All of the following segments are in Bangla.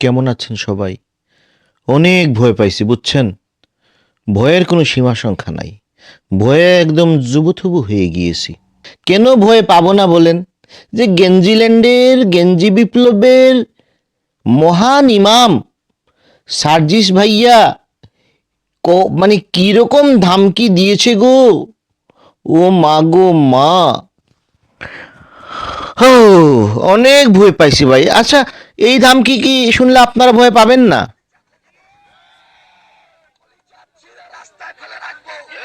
কেমন আছেন সবাই? অনেক ভয় পাইছি, বুঝছেন? ভয়ের কোনো সীমা সংখ্যা নাই। ভয়ে একদম জুবুথুবু হয়ে গিয়েছি। কেন ভয়ে পাবো না বলেন? যে গেঞ্জিল্যান্ডের গেঞ্জি বিপ্লবের মহান ইমাম সার্জিস ভাইয়া মানে কীরকম ধামকি দিয়েছে গো? ও মা গো মা। হো, অনেক ভয় পাইছি ভাই। আচ্ছা এই ধামকি কি শুনলে আপনারা ভয় পাবেন না?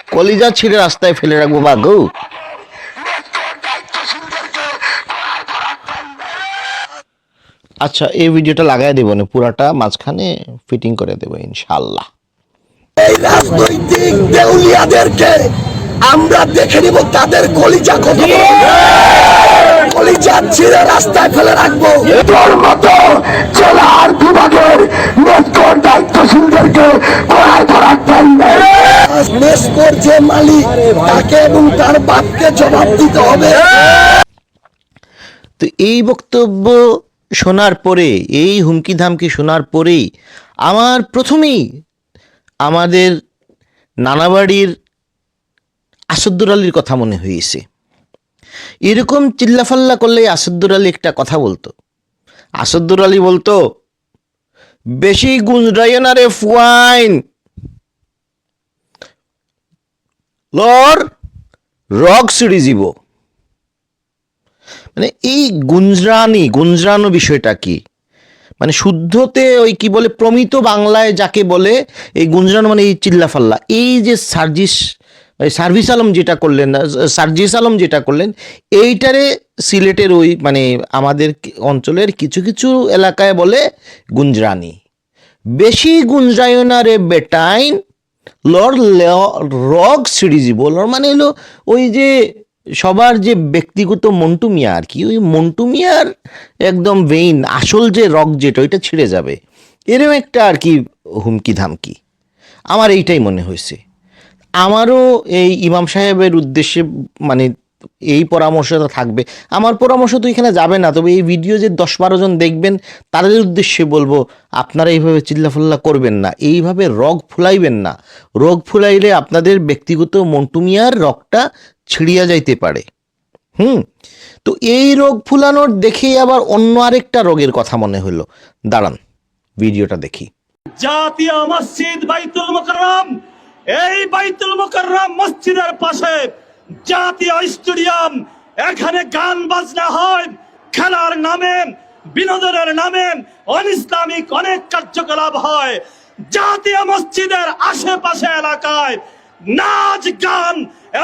কলিজা ছিঁড়ে রাস্তায় ফেলে রাখব বা গো আচ্ছা এই ভিডিওটা লাগাই দেবো না পুরাটা মাঝখানে ফিটিং করে দেবো ইনশাল্লাহ এই রাজনৈতিক দেউলিয়াদেরকে আমরা দেখে নিব তাদের কলিজা কত রাস্তায় ফেলে রাখব। যে মালিক, তাকে এবং তার বাপকে জবাব দিতে হবে। তো এই বক্তব্য শোনার পরে, এই হুমকি ধামকি শোনার পরেই আমার প্রথমেই আমাদের নানাবাড়ির আসাদুর আলীর কথা মনে হয়েছে। এরকম চিল্লাফাল্লা করলে আসাদুর আলী একটা কথা বলতো। আসাদুর আলী বলতো, বেশি গুঞ্জরাইও না রে ফুয়াইন। লর রক সিঁড়ি জীব মানে এই গুঞ্জরানি, গুঞ্জরানো বিষয়টা কি? মানে শুদ্ধতে ওই কি বলে, প্রমিত বাংলায় যাকে বলে, এই গুঞ্জরানো মানে এই চিল্লাফাল্লা। এই যে সার্জিস সার্ভিস আলম যেটা করলেন সার্জিস আলম যেটা করলেন, এইটারে সিলেটের ওই মানে আমাদের অঞ্চলের কিছু কিছু এলাকায় বলে গুঞ্জরানি। বেশি গুঞ্জরায়না রে বেটাইন, লর রগ সিরিজ বলার মানে হলো ওই যে সবার যে ব্যক্তিগত মন্টু মিয়া আর কি, ওই মন্টু মিয়ার একদম ভেইন আসল যে রগ যেটা, ওইটা ছিঁড়ে যাবে। এরকম একটা আর কি হুমকি ধামকি আমার এইটাই মনে হয়েছে। আমারও এই ইমাম সাহেবের উদ্দেশ্যে মানে এই পরামর্শটা থাকবে। আমার পরামর্শ তো এখানে যাবে না, তবে এই ভিডিও যে দশ বারো জন দেখবেন, তাদের উদ্দেশ্যে বলব, আপনারা এইভাবে চিল্লাফাল্লা করবেন না, এইভাবে রগ ফুলাইবেন না। রোগ ফুলাইলে আপনাদের ব্যক্তিগত মন্টুমিয়ার রগটা ছিড়িয়া যাইতে পারে। হুম? তো এই রোগ ফুলানোর দেখেই আবার অন্য আরেকটা রোগের কথা মনে হলো। দাঁড়ান ভিডিওটা দেখি। জাতীয় মসজিদ বাইতুল মোকাররম এই বাইতুল মোকাররম মসজিদের পাশে জাতীয় স্টেডিয়াম, এখানে গান বাজনা হয়, খেলার নামে, বিনোদনের নামে অনিসলামিক অনেক কার্যকলাপ হয়। জাতীয় মসজিদের আশেপাশে এলাকায় নাচ, গান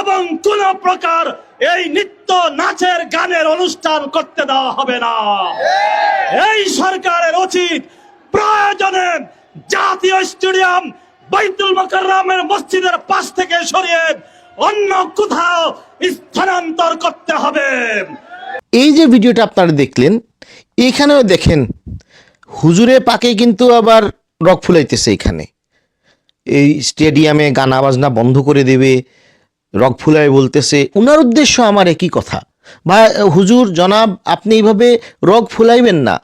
এবং কোন প্রকার এই নৃত্য নাচের গানের অনুষ্ঠান করতে দেওয়া হবে না। এই সরকারের উচিত প্রয়োজনে জাতীয় স্টেডিয়াম বাইতুল মোকাররমের মসজিদের পাশ থেকে সরিয়ে অন্য কোথাও স্থানান্তর করতে হবে। এই যে ভিডিওটা আপনারা দেখলেন, এখানেও দেখেন, হুজুরে পাকে কিন্তু আবার রক ফুলাইতেছে এখানে। এই স্টেডিয়ামে গানা বাজনা বন্ধ করে দেবে, রক ফুলায় বলতেছে। ওনার উদ্দেশ্য আমার একই কথা। বা হুজুর, জনাব, আপনি এইভাবে রগ ফুলাইবেন না।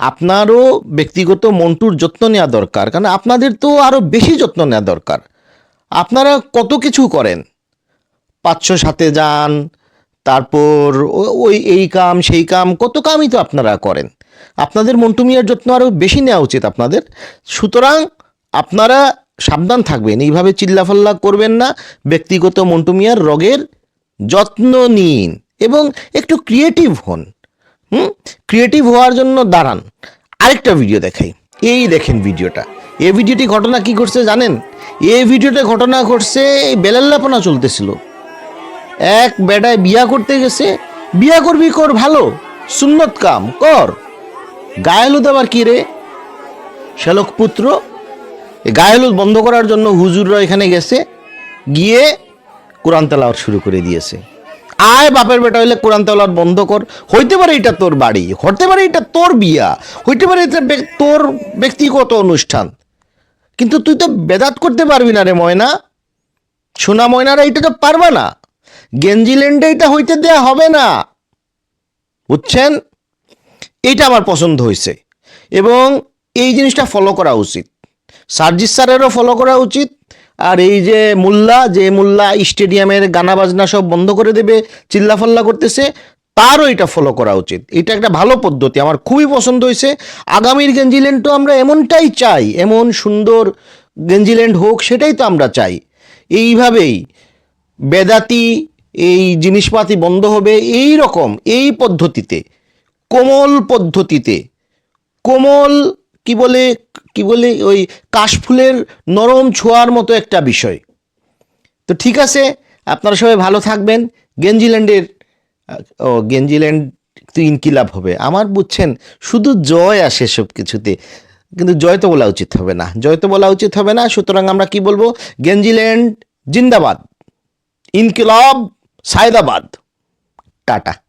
আপনারও ব্যক্তিগত মন্টুর যত্ন নেওয়া দরকার, কারণ আপনাদের তো আরও বেশি যত্ন নেওয়া দরকার। আপনারা কত কিছু করেন? পাঁচশো সাথে যান, তারপর ওই, এই কাম, সেই কাম, কত কামই তো আপনারা করেন। আপনাদের মন্টু মিয়ার যত্ন আরও বেশি নেওয়া উচিত আপনাদের। সুতরাং আপনারা সাবধান থাকবেন, এইভাবে চিল্লাফাল্লা করবেন না। ব্যক্তিগত মন্টু মিয়ার রোগের যত্ন নিন এবং একটু ক্রিয়েটিভ হন। হুম? ক্রিয়েটিভ হওয়ার জন্য দাঁড়ান। আরেকটা ভিডিও দেখাই। এই দেখেন ভিডিওটা এই ভিডিওটি ঘটনা কি ঘটছে জানেন? এই ভিডিওতে ঘটনা ঘটছে বেলাল্লাপনা চলতেছিল। এক বেটায় বিয়া করতে গেছে। বিয়া করবি কর, ভালো। সুন্নত কাম, কর। গায়েলুদ আবার কি রে? শ্যালক পুত্র। গায়েলুদ বন্ধ করার জন্য হুজুররা এখানে গেছে। গিয়ে কোরআন তেলাওয়াত শুরু করে দিয়েছে। আয় বাপের বেটা হইলে কোরআন তেলাওয়াত বন্ধ কর। হইতে পারে এটা তোর বাড়ি, হতে পারে এটা তোর বিয়া, হইতে পারে এটা তোর ব্যক্তিগত অনুষ্ঠান। কিন্তু তুই তো বেদাত করতে পারবি না রে ময়না। সোনা ময়নারা এটা তো পারবা না। গেঞ্জিল্যান্ডে এটা হইতে দেয়া হবে না। বুঝছেন? এটা আমার পছন্দ হয়েছে এবং এই জিনিসটা ফলো করা উচিত। সার্জিস স্যারেরও ফলো করা উচিত। আর এই যে মোল্লা যে মোল্লা স্টেডিয়ামের গানা বাজনা সব বন্ধ করে দেবে, চিল্লাফাল্লা করতেছে, তারও এটা ফলো করা উচিত। এটা একটা ভালো পদ্ধতি, আমার খুবই পছন্দ হয়েছে। আগামীর গেঞ্জিল্যান্ডও আমরা এমনটাই চাই, এমন সুন্দর গেঞ্জিল্যান্ড হোক, সেটাই তো আমরা চাই। এইভাবেই বেদাতি, এই জিনিসপাতি বন্ধ হবে, এই রকম, এই পদ্ধতিতে, কোমল পদ্ধতিতে, কোমল কি বলে কি বলে ওই কাশফুলের নরম ছোঁয়ার মতো একটা বিষয়। তো ঠিক আছে, আপনারা সবাই ভালো থাকবেন। গেঞ্জিল্যান্ডের, ও, গেঞ্জিল্যান্ড তো ইনকিলাব হবে। আমার বুঝছেন, শুধু জয় আসে সব কিছুতে কিন্তু জয় তো বলা উচিত হবে না। জয় তো বলা উচিত হবে না, সুতরাং আমরা কি বলব? গেঞ্জিল্যান্ড জিন্দাবাদ। ইনকিলাব সায়দাবাদ। Ta ta.